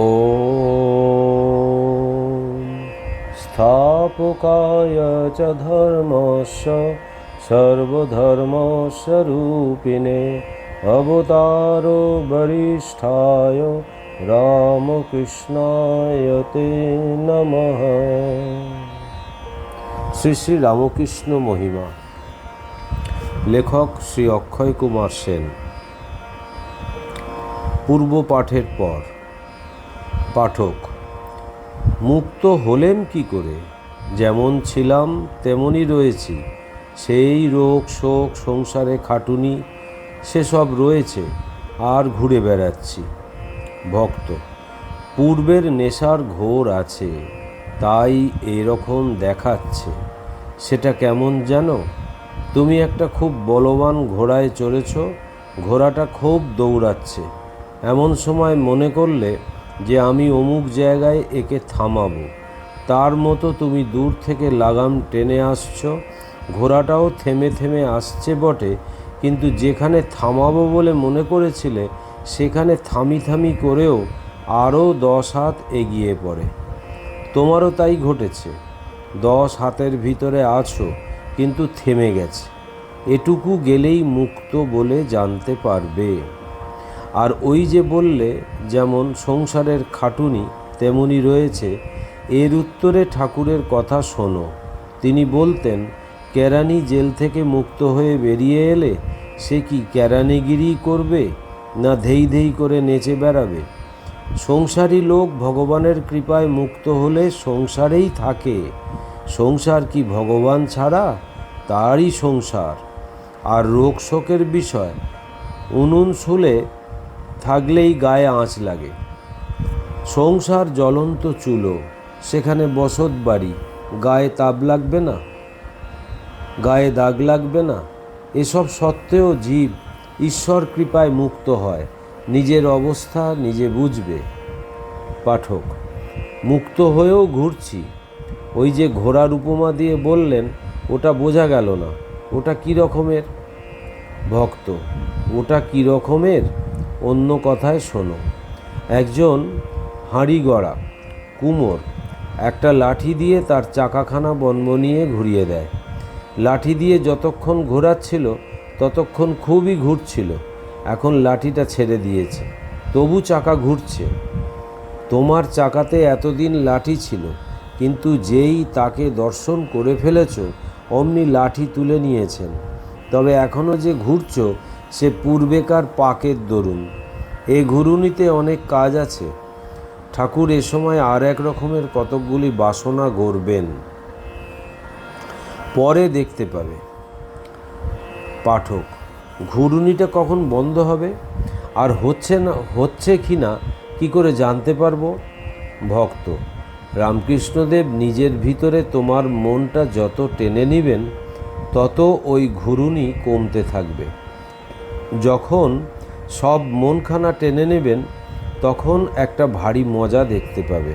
ॐ स्थापकाय च धर्मस्य सर्वधर्मस्वरूपिणे अवतारो वरिष्ठाय রামকৃষ্ণায় তে নমঃ শ্রী শ্রী রামকৃষ্ণ মহিমা লেখক শ্রী অক্ষয় কুমার সেন পূর্ব পাঠের পর পাঠক, মুক্ত হলেন কি করে? যেমন ছিলাম, তেমনই রয়েছি। সেই রোগ, শোক, সংসারে খাটুনি, সেসব রয়েছে, আর ঘুরে বেড়াচ্ছি। ভক্ত, পূর্বের নেশার ঘোর আছে, তাই এরকম দেখাচ্ছে। সেটা কেমন জানো? তুমি একটা খুব বলবান ঘোড়ায় চড়েছ, ঘোড়াটা খুব দৌড়াচ্ছে। এমন সময় মনে করলে যে আমি অমুক জায়গায় একে থামাবো। তার মতো তুমি দূর থেকে লাগাম টেনে আসছো। ঘোড়াটাও থেমে থেমে আসছে বটে, কিন্তু যেখানে থামাবো বলে মনে করেছিলে, সেখানে থামি থামি করেও আরও দশ হাত এগিয়ে পড়ে। তোমারও তাই ঘটেছে। দশ হাতের ভিতরে আছো, কিন্তু থেমে গেছে। এটুকু গেলেই মুক্ত বলে জানতে পারবে। আর ওই যে বললে, যেমন সংসারের খাটুনি, তেমনি রয়েছে। এর উত্তরে ঠাকুরের কথা শোনো। তিনি বলতেন কেরানি জেল থেকে মুক্ত হয়ে বেরিয়ে এলে সে কি কেরানিগিরি করবে, না ধেই ধেই করে নেচে বেড়াবে? সংসারী লোক ভগবানের কৃপায় মুক্ত হলে সংসারেই থাকে। সংসার কি ভগবান ছাড়া? তারই সংসার। আর রোগ শোকের বিষয়, উনুন শুলে থাকলেই গায়ে আঁচ লাগে। সংসার জ্বলন্ত চুলো, সেখানে বসত বাড়ি, গায়ে তাপ লাগবে না? গায়ে দাগ লাগবে না? এসব সত্ত্বেও জীব ঈশ্বর কৃপায় মুক্ত হয়, নিজের অবস্থা নিজে বুঝবে। পাঠক, মুক্ত হয়েও ঘুরছি। ওই যে ঘোড়ার উপমা দিয়ে বললেন, ওটা বোঝা গেল না। ওটা কী রকমের? ভক্ত, ওটা কী রকমের? অন্য কথায় শোনো। একজন হাঁড়ি গড়া কুমোর, একটা লাঠি দিয়ে তার চাকাখানা বনবনিয়ে ঘুরিয়ে দেয়। লাঠি দিয়ে যতক্ষণ ঘোরাচ্ছিল, ততক্ষণ খুবই ঘুরছিল। এখন লাঠিটা ছেড়ে দিয়েছে। তবু চাকা ঘুরছে। তোমার চাকাতে এতদিন লাঠি ছিল, কিন্তু যেই তাকে দর্শন করে ফেলেছ, অমনি লাঠি তুলে নিয়েছেন। তবে এখনও যে ঘুরছ সে পূর্বেকার পাকের দরুন। এ ঘুরুনিতে অনেক কাজ আছে। ঠাকুর এ সময় আর এক রকমের কতকগুলি বাসনা গড়বেন, পরে দেখতে পাবে। পাঠক ঘুরুনিটা কখন বন্ধ হবে? আর হচ্ছে না, হচ্ছে কি না, কী করে জানতে পারব? ভক্ত, রামকৃষ্ণদেব নিজের ভিতরে তোমার মনটা যত টেনে নেবেন, তত ওই ঘুরুনি কমতে থাকবে। যখন সব মনখানা টেনে নেবেন, তখন একটা ভারী মজা দেখতে পাবে।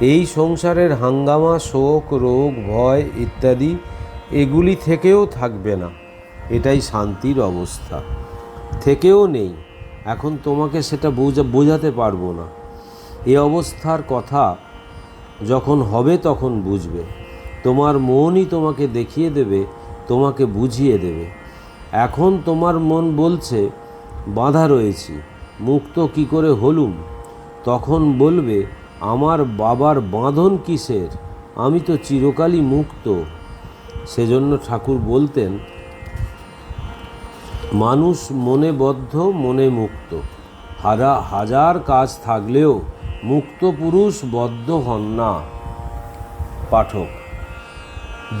এই সংসারের হাঙ্গামা, শোক, রোগ, ভয় ইত্যাদি এগুলি থেকেও থাকবে না। এটাই শান্তির অবস্থা। থেকেও নেই। এখন তোমাকে সেটা বোঝা, বোঝাতে পারব না। এ অবস্থার কথা যখন হবে তখন বুঝবে। তোমার মনই তোমাকে দেখিয়ে দেবে, তোমাকে বুঝিয়ে দেবে। এখন তোমার মন বলছে, বাধা রয়েছি, মুক্ত কি করে হলুম? তখন বলবে, আমার বাবার বাঁধন কিসের? আমি তো চিরকালই মুক্ত। সেজন্য ঠাকুর বলতেন, মানুষ মনে বদ্ধ, মনে মুক্ত। হারা, হাজার কাজ থাকলেও মুক্ত পুরুষ বদ্ধ হন না। পাঠক,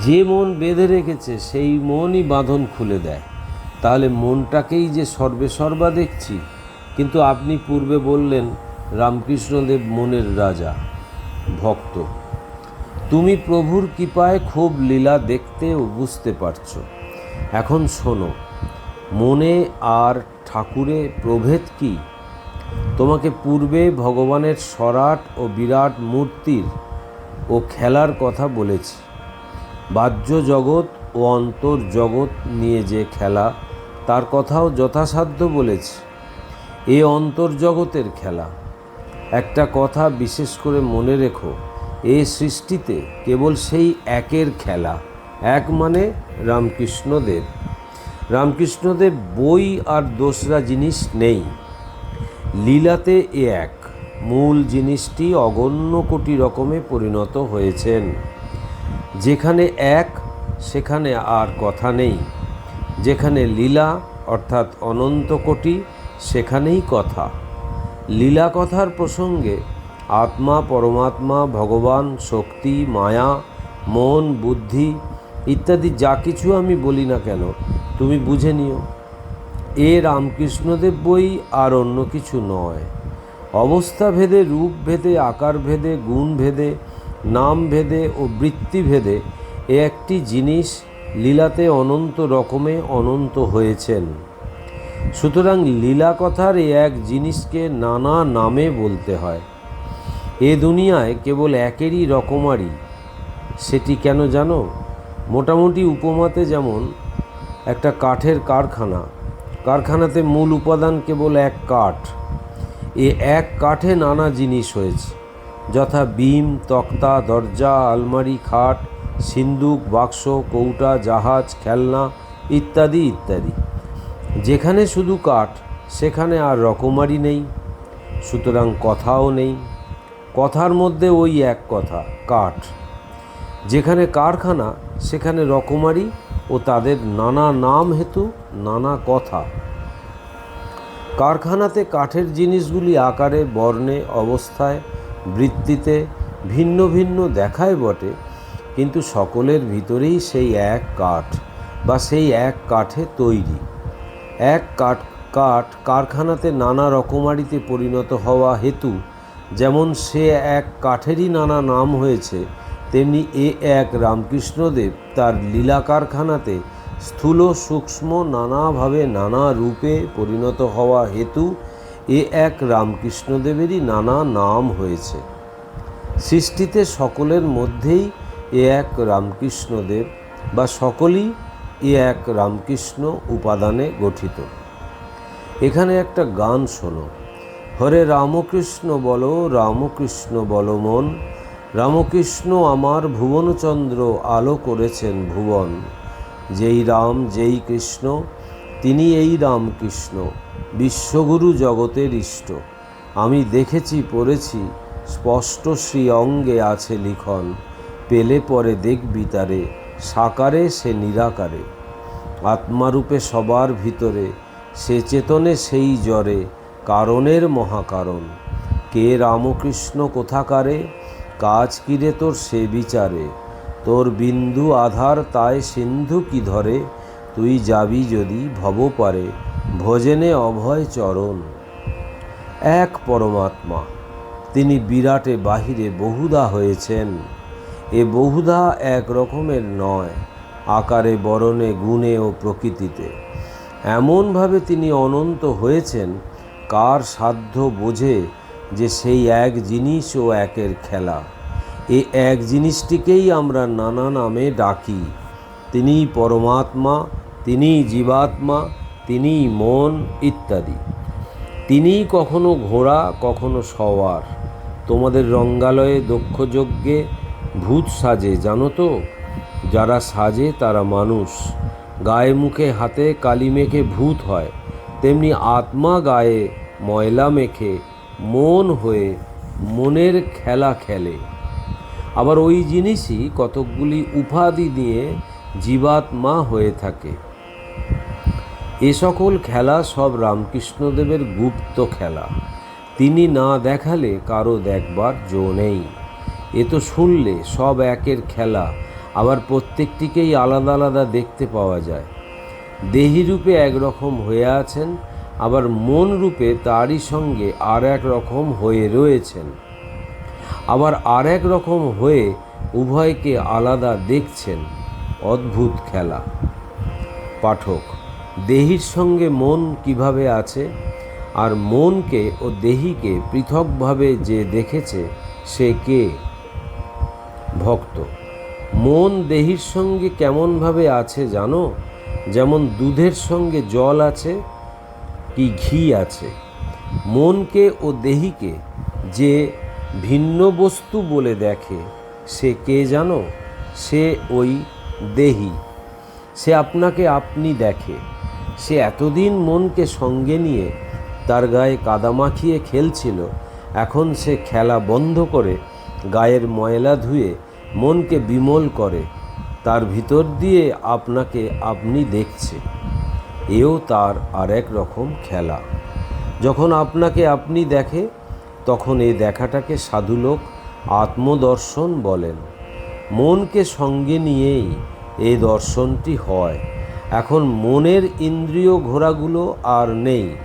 যে মন বেঁধে রেখেছে, সেই মনই বাঁধন খুলে দেয়। তাহলে মনটাকেই যে সর্বে সর্বা দেখছি। কিন্তু আপনি পূর্বে বললেন, রামকৃষ্ণদেব মনের রাজা, ভক্ত। তুমি প্রভুর কৃপায় খুব লীলা দেখতে ও বুঝতে পারছ। এখন শোনো, মনে আর ঠাকুরে প্রভেদ কি? তোমাকে পূর্বে ভগবানের সরাট ও বিরাট মূর্তির ও খেলার কথা বলেছি। বাহ্য জগৎ ও অন্তর জগৎ নিয়ে যে খেলা তার কথাও যথাসাধ্য বলেছি। এ অন্তর্জগতের খেলা। একটা কথা বিশেষ করে মনে রেখো, এ সৃষ্টিতে কেবল সেই একের খেলা, এক মানে রামকৃষ্ণদেব। রামকৃষ্ণদেব বই আর দোসরা জিনিস নেই। লীলাতে এ এক, মূল জিনিসটি অগণ্য কোটি রকমে পরিণত হয়েছেন। যেখানে এক, সেখানে আর কথা নেই। যেখানে লীলা অর্থাৎ অনন্ত কোটি, সেখানেই কথা। লীলা কথার প্রসঙ্গে আত্মা, পরমাত্মা, ভগবান, শক্তি, মায়া, মন, বুদ্ধি ইত্যাদি যা কিছু আমি বলি না কেন, তুমি বুঝে নিও। এ রামকৃষ্ণদেব বই আর অন্য কিছু নয়। অবস্থা ভেদে, রূপ ভেদে, আকার ভেদে, গুণ ভেদে, নাম ভেদে ও বৃত্তি ভেদে এ একটি জিনিস লীলাতে অনন্ত রকমে অনন্ত হয়েছেন। সুতরাং লীলা কথার এক জিনিসকে নানা নামে বলতে হয়। এ দুনিয়ায় কেবল একেরই রকমারি। সেটি কেন জানো? মোটামুটি উপমাতে যেমন, একটা কাঠের কারখানা। কারখানাতে মূল উপাদান কেবল এক কাঠ। এ এক কাঠে নানা জিনিস হয়েছে, যথা বিম, তক্তা, দরজা, আলমারি, খাট সিন্দুক, বাক্স, কৌটা, জাহাজ, খেলনা ইত্যাদি ইত্যাদি। যেখানে শুধু কাঠ, সেখানে আর রকমারি নেই, সুতরাং কথাও নেই। কথার মধ্যে ওই এক কথা, কাঠ। যেখানে কারখানা, সেখানে রকমারি ও তাদের নানা নাম হেতু, নানা কথা। কারখানাতে কাঠের জিনিসগুলি আকারে, বর্ণে, অবস্থায়, বৃত্তিতে ভিন্ন ভিন্ন দেখায় বটে কিন্তু সকলের ভিতরেই সেই এক কাঠ বা সেই এক কাঠে তৈরি। এক কাঠ কাঠ কারখানাতে নানা রকমারিতে পরিণত হওয়া হেতু, যেমন সে এক কাঠেরই নানা নাম হয়েছে, তেমনি এ এক রামকৃষ্ণদেব তার লীলা কারখানাতে স্থূল, সূক্ষ্ম, নানাভাবে নানা রূপে পরিণত হওয়া হেতু এ এক রামকৃষ্ণদেবেরই নানা নাম হয়েছে। সৃষ্টিতে সকলের মধ্যেই এ এক রামকৃষ্ণদেব বা সকলেই এ এক রামকৃষ্ণ উপাদানে গঠিত। এখানে একটা গান শোনো। হরে রামকৃষ্ণ বলো রামকৃষ্ণ বলো মন। রামকৃষ্ণ আমার ভুবনচন্দ্র আলো করেছেন ভুবন। যেই রাম, যেই কৃষ্ণ, তিনি এই রামকৃষ্ণ। বিশ্বগুরু জগতের ইষ্ট। আমি দেখেছি, পড়েছি, স্পষ্ট শ্রী অঙ্গে আছে লিখন। পেলে পরে দেখবি তারে, সাকারে সে নিরাকারে। আত্মারূপে সবার ভিতরে সে চেতনে সেই জ্বরে, কারণের মহাকারণ। কে রামকৃষ্ণ কোথাকারে? কাজ কিরে তোর সে বিচারে? তোর বিন্দু আধার তাই সিন্ধু কি ধরে? তুই যাবি যদি ভব পারে, ভোজনে অভয় চরণ। এক পরমাত্মা, তিনি বিরাটে বাহিরে বহুদা হয়েছেন। এ বহুধা এক রকমের নয়, আকারে, বরণে, গুণে ও প্রকৃতিতে। এমনভাবে তিনি অনন্ত হয়েছেন, কার সাধ্য বোঝে যে সেই এক জিনিস ও একের খেলা। এই এক জিনিসটিকেই আমরা নানা নামে ডাকি। তিনিই পরমাত্মা, তিনিই জীবাত্মা, তিনিই মন, ইত্যাদি। তিনিই কখনো ঘোড়া, কখনো সওয়ার। তোমাদের রঙ্গালয়ে, দক্ষযজ্ঞে ভূত সাজে, জানো তো? যারা সাজে তারা মানুষ। গায়ে মুখে হাতে, কালি মেখে ভূত হয়। তেমনি আত্মা গায়ে ময়লা মেখে, মন হয়ে মনের খেলা খেলে। আবার ওই জিনিসই কতকগুলি উপাধি দিয়ে জীবাত্মা হয়ে থাকে। এ সকল খেলা সব রামকৃষ্ণদেবের গুপ্ত খেলা। তিনি না দেখালে কারও দেখবার জো নেই। এ তো শুনলে সব একের খেলা, আবার প্রত্যেকটিকেই আলাদা আলাদা দেখতে পাওয়া যায়। দেহি রূপে একরকম হয়ে আছেন, আবার মন রূপে তারই সঙ্গে আর এক রকম হয়ে রয়েছেন। আবার আর এক রকম হয়ে উভয়কে আলাদা দেখছেন, অদ্ভুত খেলা। পাঠক, দেহির সঙ্গে মন কীভাবে আছে? আর মনকে ও দেহিকে পৃথকভাবে যে দেখেছে, সে কে? ভক্ত। মন দেহির সঙ্গে কেমনভাবে আছে জানো? যেমন দুধের সঙ্গে জল আছে কি ঘি আছে। মনকে ও দেহিকে যে ভিন্ন বস্তু বলে দেখে, সে কে জানো? সে ওই দেহি। সে আপনাকে আপনি দেখে। সে এতদিন মনকে সঙ্গে নিয়ে তার গায়ে কাদা মাখিয়ে খেলছিল। এখন সে খেলা বন্ধ করে গায়ের ময়লা ধুয়ে মনকে বিমল করে, তার ভিতর দিয়ে আপনাকে আপনি দেখছে। এও তার আরেক রকম খেলা। যখন আপনাকে আপনি দেখে, তখন এই দেখাটাকে সাধুলোক আত্মদর্শন বলেন। মনকে সঙ্গে নিয়েই এই দর্শনটি হয়। এখন মনের ইন্দ্রিয় ঘোরাগুলো আর নেই।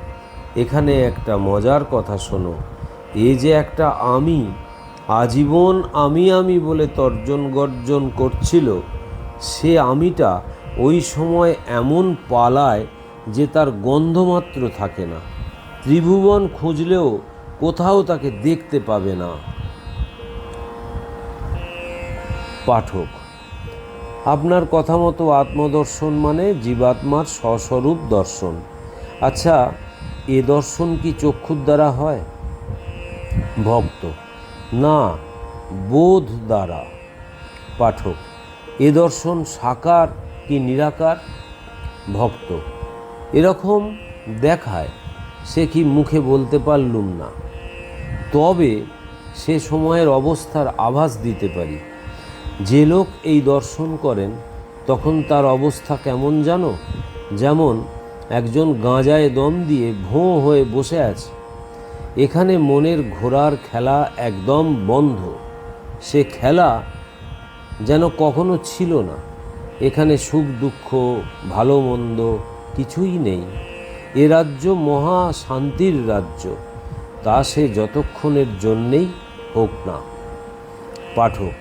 এখানে একটা মজার কথা শোনো। এ যে একটা আমি আজীবন আমি আমি বলে তর্জন গর্জন করছিল, সে আমিটা ওই সময় এমন পালায় যে তার গন্ধমাত্র থাকে না। ত্রিভুবন খুঁজলেও কোথাও তাকে দেখতে পাবে না। পাঠক, আপনার কথা মতো আত্মদর্শন মানে জীবাত্মার স্বস্বরূপ দর্শন। আচ্ছা এ দর্শন কি চক্ষুর দ্বারা হয়? ভক্ত না, বোধ দ্বারা। পাঠক, এ দর্শন সাকার কি নিরাকার? ভক্ত, এরকম দেখায়, সে কি মুখে বলতে পারলুম না। তবে সে সময়ের অবস্থার আভাস দিতে পারি। যে লোক এই দর্শন করেন, তখন তার অবস্থা কেমন জানো? যেমন একজন গাঁজায় দম দিয়ে ভোঁ হয়ে বসে আছে। এখানে মনের ঘোরার খেলা একদম বন্ধ। সে খেলা যেন কখনো ছিল না। এখানে সুখ দুঃখ, ভালো মন্দ কিছুই নেই। এ রাজ্য মহা শান্তির রাজ্য, তা সে যতক্ষণের জন্যেই হোক না। পাঠক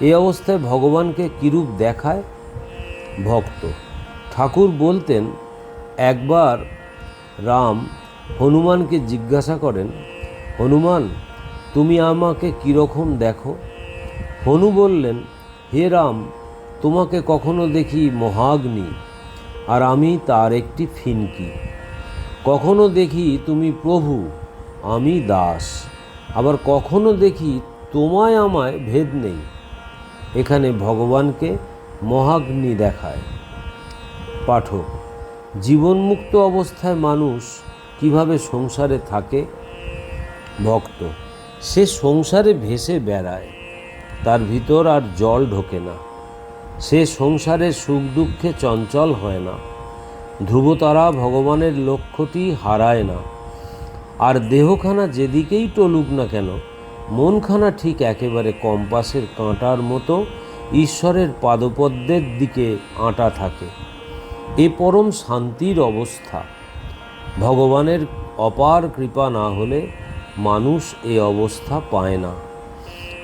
এই অবস্থায় ভগবানকে কিরূপ দেখায়? ভক্ত, ঠাকুর বলতেন, একবার রাম হনুমানকে জিজ্ঞাসা করেন, হনুমান, তুমি আমাকে কীরকম দেখো? হনু বললেন, হে রাম, তোমাকে কখনো দেখি মহাগ্নি, আর আমি তার একটি ফিনকি। কখনো দেখি তুমি প্রভু, আমি দাস। আবার কখনো দেখি তোমায় আমায় ভেদ নেই। এখানে ভগবানকে মহাগ্নি দেখায়। পাঠক, জীবনমুক্ত অবস্থায় মানুষ কীভাবে সংসারে থাকে? ভক্ত, সে সংসারে ভেসে বেড়ায়, তার ভিতর আর জল ঢোকে না। সে সংসারে সুখ দুঃখে চঞ্চল হয় না। ধ্রুবতারা ভগবানের লক্ষ্যটি হারায় না। আর দেহখানা যেদিকেই টলুক না কেন, মনখানা ঠিক একেবারে কম্পাসের কাঁটার মতো ঈশ্বরের পাদপদ্মের দিকে আঁটা থাকে। এ পরম শান্তির অবস্থা। ভগবানের অপার কৃপা না হলে মানুষ এ অবস্থা পায় না।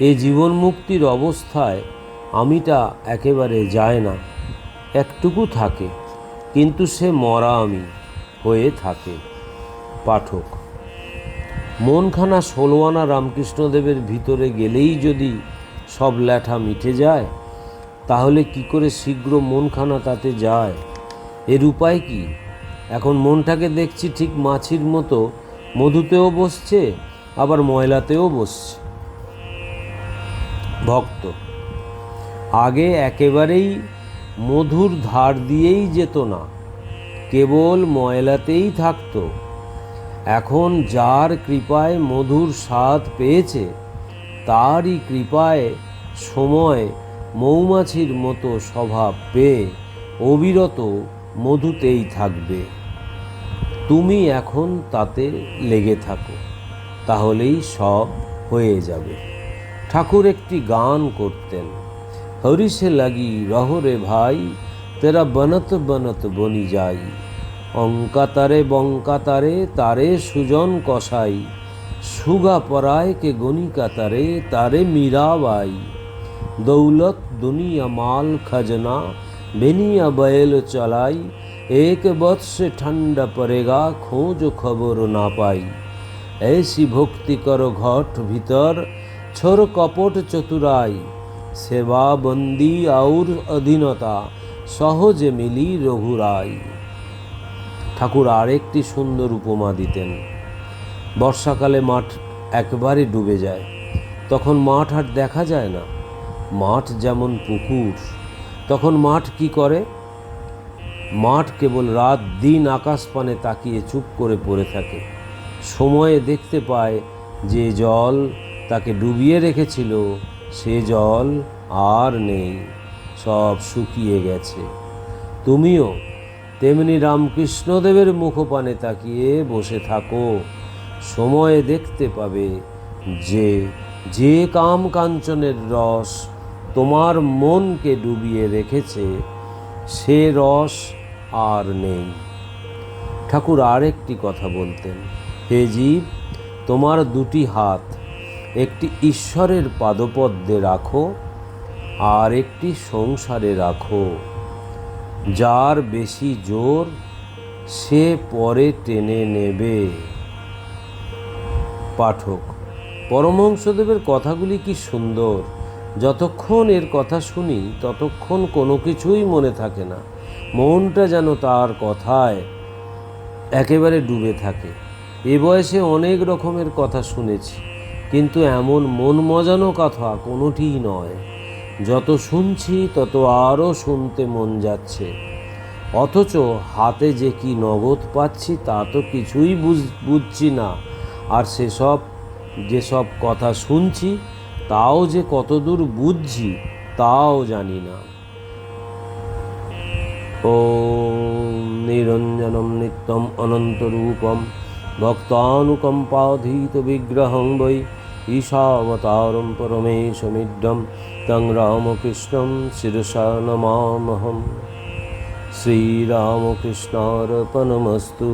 এ জীবন মুক্তির অবস্থায় আমিটা একেবারে যায় না। একটুকু থাকে, কিন্তু সে মরা আমি হয়ে থাকে। পাঠক, মনখানা ষোলোয়ানা রামকৃষ্ণদেবের ভিতরে গেলেই যদি সব ল্যাঠা মিটে যায়, তাহলে কি করে শীঘ্র মনখানা তাতে যায়? এর উপায় কি? এখন মনটাকে দেখছি ঠিক মাছির মতো। মধুতেও বসছে, আবার ময়লাতেও বসছে। ভক্ত, আগে একেবারেই মধুর ধার দিয়েই যেত না, কেবল ময়লাতেই থাকতো। এখন যার কৃপায় মধুর স্বাদ পেয়েছে, তারই কৃপায় সময় মৌমাছির মতো স্বভাব পেয়ে অবিরত মধুতেই থাকবে। তুমি এখন তাতে লেগে থাকো, তাহলেই সব হয়ে যাবে। ঠাকুর একটি গান করতেন। হরিষে লাগি রহরে ভাই, তেরা বনত বনত বনি যাই। অঙ্কাতারে বঙ্কাতারে তারে সুজন কষাই। সুগা পরায় কে গণিকাতারে তারে মীরাবাই। দৌলত দুনিয়া মাল খজনা বেনিয়া বয়েল চলাই, এক বৎসে ঠান্ডা পড়েগা, খোঁজ খবর না পাই। ऐसी ভক্তি করো ঘট ভিতর, ছোর কপট চতুরাই। সেবা বন্দি আউর অধীনতা, সহজে মিলি রঘুরাই। ঠাকুর আরেকটি সুন্দর উপমা দিতেন। বর্ষাকালে মাঠ একবারে ডুবে যায়, তখন মাঠ আর দেখা যায় না। মাঠ যেমন পুকুর তখন মাঠ কি করে? মাঠ কেবল রাত দিন আকাশ পানে তাকিয়ে চুপ করে পড়ে থাকে। সময়ে দেখতে পায় যে জল তাকে ডুবিয়ে রেখেছিল, সে জল আর নেই, সব শুকিয়ে গেছে। তুমিও তেমনি রামকৃষ্ণদেবের মুখপানে তাকিয়ে বসে থাকো। সময়ে দেখতে পাবে যে যে কাম কাঞ্চনের রস তোমার মনকে ডুবিয়ে রেখেছে, সে রস আর নেই। ঠাকুর আরেকটি কথা বলতেন, হে জীব, তোমার দুটি হাত, একটি ঈশ্বরের পাদপদ্মে রাখো আর একটি সংসারে রাখো। যার বেশি জোর, সে পরে টেনে নেবে। পাঠক, পরমহংসদেবের কথাগুলি কি সুন্দর? যতক্ষণ এর কথা শুনি, ততক্ষণ কোনো কিছুই মনে থাকে না। মনটা যেন তার কথায় একেবারে ডুবে থাকে। এ বয়সে অনেক রকমের কথা শুনেছি, কিন্তু এমন মন মজানো কথা কোনোটিই নয়। যত শুনছি, তত আরও শুনতে মন যাচ্ছে। অথচ হাতে যে কি নগদ পাচ্ছি, তা তো কিছুই বুঝ- বুঝছি না। আর সেসব, যেসব কথা শুনছি তাও যে কতদূর বুঝছি, তাও জানি না। ও নিরঞ্জনম নিত্যম অনন্তরূপম ভক্তানুকম্পাধীত বিগ্রহং বৈ ঈশাবতারম পরমেশ মিডম তং রামকৃষ্ণম শিরসা নমামহম। শ্রীরামকৃষ্ণার্পণমস্তু।